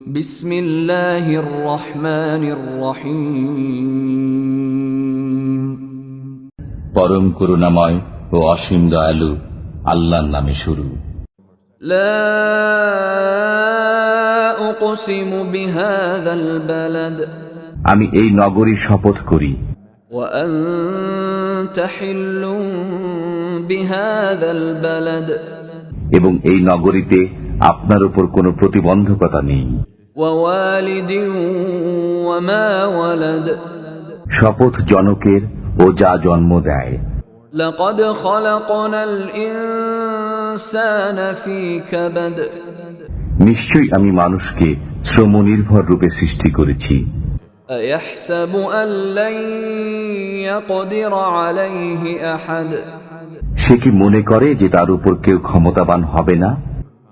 بسم الله الرحمن الرحيم পরম করুণাময় ও অসীম দয়ালু আল্লাহর নামে শুরু لا أقسم بهذا البلد আমি এই নগরীর শপথ করি وأنت حل بهذا البلد এবং এই নগরীতে আপনার উপর কোনো প্রতিবন্ধকতা নেই। শপথ জনকের ও যা জন্ম দেয়। নিশ্চয়ই আমি মানুষকে শ্রম নির্ভর রূপে সৃষ্টি করেছি। সে কি মনে করে যে তার উপর কেউ ক্ষমতাবান হবে না?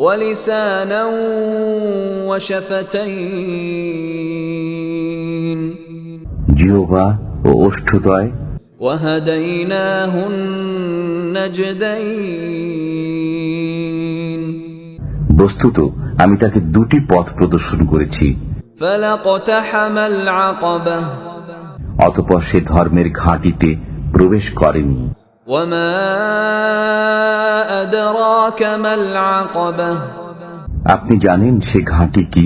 ولسانا وشفتين জিহ্বা ও ওষ্ঠদয় وهديناه النجدين বস্তুত আমি তাকে দুটি পথ প্রদর্শন করেছি فلاقتحم العقبة অতপর সে ধর্মের ঘাঁটিতে প্রবেশ করেনি আপনি জানেন সে ঘাঁটি কি?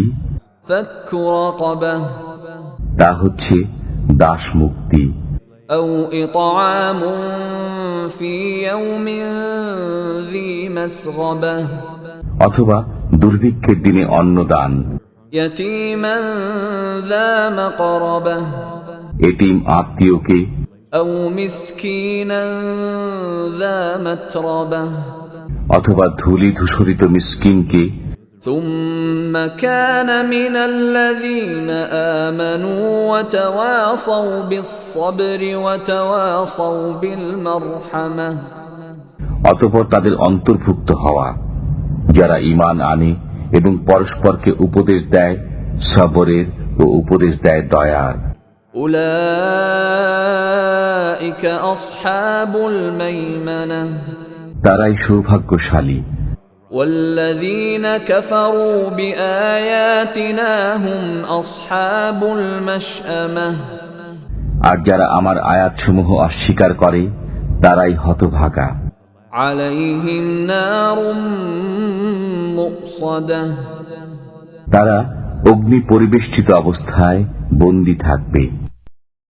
তা হচ্ছে দাস মুক্তি অথবা দুর্ভিক্ষের দিনে অন্নদান। এটিম আত্মীয়কে أو مسكينا ذا متربة অথবা ধুলি ধূসরিত মিসকিনকে ثم كان من الذين آمنوا وتواصوا بالصبر وتواصوا بالمرحمة অতপর তাদের অন্তর্ভুক্ত হওয়া যারা ঈমান আনে এবং পরস্পরকে উপদেশ দেয় সবরের ও উপদেশ দেয় দয়ার أولئك أصحاب الميمنة তারাই সৌভাগ্যশালী والذين كفروا بآياتنا هم أصحاب المشأمة আর যারা আমার আয়াতসমূহ অস্বীকার করে তারাই হতভাগা عليهم نار مؤصدة তারা অগ্নি পরিবেষ্টিত অবস্থায় বন্দী থাকবে